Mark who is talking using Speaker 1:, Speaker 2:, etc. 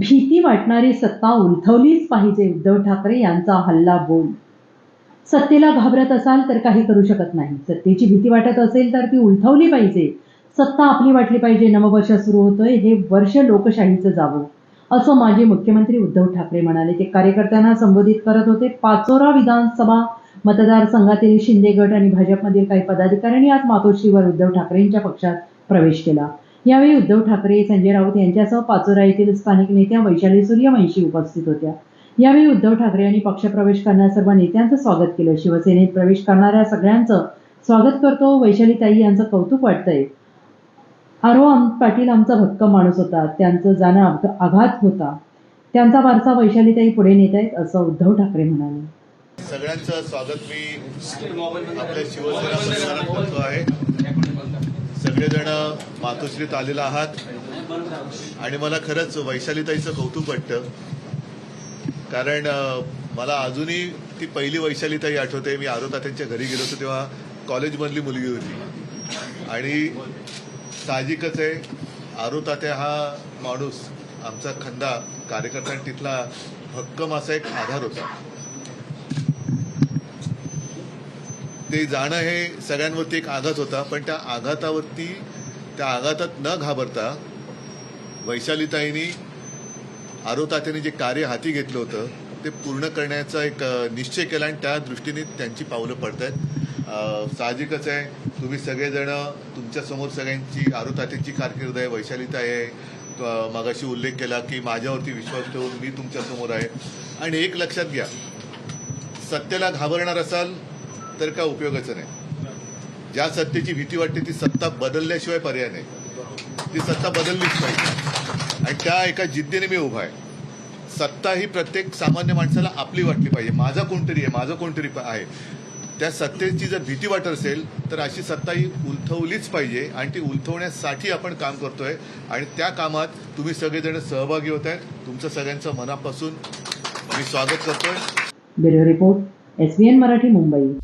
Speaker 1: भीती वाटणारी सत्ता उलथवलीच पाहिजे उद्धव ठाकरे यांचा हल्ला बोल. सत्तेला घाबरत असाल तर काही करू शकत नाही. सत्तेची भीती वाटत असेल तर ती उलथवली पाहिजे. सत्ता आपली वाटली पाहिजे नववर्ष सुरू होतोय हे वर्ष लोकशाहीचं जावं. असं माजी मुख्यमंत्री उद्धव ठाकरे म्हणाले. ते कार्यकर्त्यांना संबोधित करत होते. पाचोरा विधानसभा मतदारसंघातील शिंदे गट आणि भाजपमधील काही पदाधिकाऱ्यांनी आज मातोश्रीवर उद्धव ठाकरेंच्या पक्षात प्रवेश केला. यावेळी उद्धव ठाकरे संजय राऊत यांच्यासह पाचोरा येथील स्थानिक नेत्या वैशाली सूर्यवंशी उपस्थित होत्या. यावेळी उद्धव ठाकरे यांनी पक्षप्रवेश करणाऱ्या सर्व नेत्यांचं स्वागत केलं. शिवसेनेत प्रवेश करणाऱ्या सगळ्यांचं स्वागत करतो. वैशालीताई यांचं कौतुक वाटतंय. आरो आम पाटील आमचा भक्कम माणूस होता. त्यांचं जाणं आघात होता. त्यांचा वारसा वैशालीताई पुढे नेत आहेत असं उद्धव ठाकरे म्हणाले.
Speaker 2: सगळ्यांचं स्वागत मी आपल्या शिवसेना करतो आहे. सगळेजण मातोश्रीत आलेला आहात. आणि मला खरंच वैशालीताईचं कौतुक वाटतं. कारण मला अजूनही ती पहिली वैशालीताई आठवते. मी आरोता त्यांच्या घरी गेलो होतो तेव्हा कॉलेजमधली मुलगी होती. आणि साहजिकच आहे आरोतात्या हा माणूस आमचा खंदा कार्यकर्त्यांनी तिथला भक्कम असा एक आधार होता. ते जाणं हे सगळ्यांवरती एक आघात होता पण त्या आघातावरती त्या आघातात न घाबरता वैशालीताईंनी आरोतात्याने जे कार्य हाती घेतलं होतं ते पूर्ण करण्याचा एक निश्चय केला आणि त्या दृष्टीने त्यांची पावलं पडत आहेत साहजिकच आहे तुम्ही सगळेजण तुमच्यासमोर सगळ्यांची आरोतात्याची कारकीर्द आहे वैशालीताई आहे. मागाशी उल्लेख केला की माझ्यावरती विश्वास ठेवून मी तुमच्यासमोर आहे. आणि एक लक्षात घ्या सत्तेला घाबरणार असाल तर काय उपयोगाचं नाही? ज्या सत्तेची भीती वाटते ती सत्ता बदलल्याशिवाय पर्याय नाही. ती सत्ता बदललीच पाहिजे. आणि त्या एका जिद्दीने मी उभा आहे. सत्ता ही प्रत्येक सामान्य माणसाला आपली वाटली पाहिजे. माझा कोणतरी आहे माझं कोणतरी आहे. त्या सत्तेची जर भीती वाटत असेल तर अशी सत्ता ही उलथवलीच पाहिजे आणि ती उलथवण्यासाठी आपण काम करतोय. आणि त्या कामात तुम्ही सगळेजण सहभागी होत आहेत. तुमचं सगळ्यांचं मनापासून मी स्वागत करतोय.
Speaker 1: Bureau report SBN Marathi Mumbai.